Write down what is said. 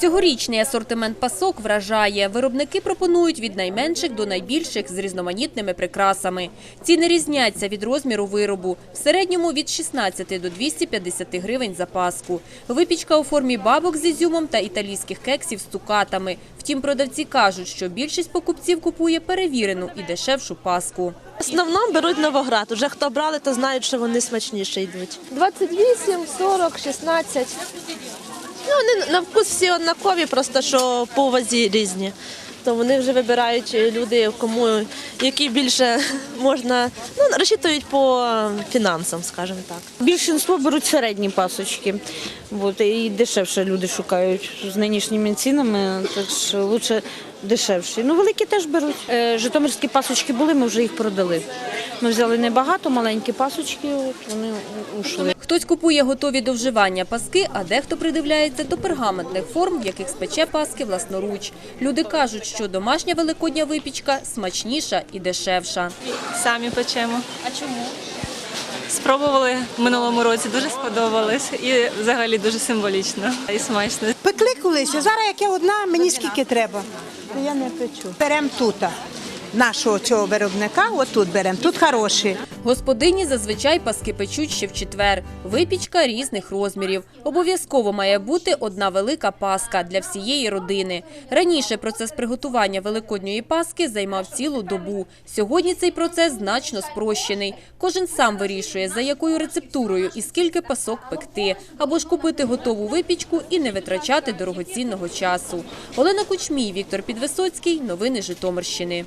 Цьогорічний асортимент пасок вражає. Виробники пропонують від найменших до найбільших з різноманітними прикрасами. Ціни різняться від розміру виробу. В середньому від 16 до 250 гривень за паску. Випічка у формі бабок з ізюмом та італійських кексів з цукатами. Втім, продавці кажуть, що більшість покупців купує перевірену і дешевшу паску. В основному беруть Новоград. Уже хто брали, то знають, що вони смачніше йдуть. 28, 40, 16. Ну, вони на вкус всі однакові, просто що по вазі різні. То вони вже вибирають люди, кому які більше можна, ну, розчитують по фінансам, скажімо так. Більшинство беруть середні пасочки. бо і дешевше люди шукають з нинішніми цінами, так що лучше дешевші. Ну, великі теж беруть. Е, Житомирські пасочки були, ми вже їх продали. Ми взяли небагато, маленькі пасочки, от вони ушли. Хтось купує готові до вживання паски, а дехто придивляється до пергаментних форм, в яких спече паски власноруч. Люди кажуть, що домашня великодня випічка смачніша і дешевша. Самі печемо. А чому? Спробували в минулому році, дуже сподобалось і взагалі дуже символічно і смачно. Пекли колись, а зараз як я одна, мені скільки треба. То я не печу. Беремо тут нашого цього виробника, отут беремо, тут хороші. Господині зазвичай паски печуть ще в четвер. Випічка різних розмірів. Обов'язково має бути одна велика паска для всієї родини. Раніше процес приготування великодньої паски займав цілу добу. Сьогодні цей процес значно спрощений. Кожен сам вирішує, за якою рецептурою і скільки пасок пекти, або ж купити готову випічку і не витрачати дорогоцінного часу. Олена Кучмій, Віктор Підвисоцький. Новини Житомирщини.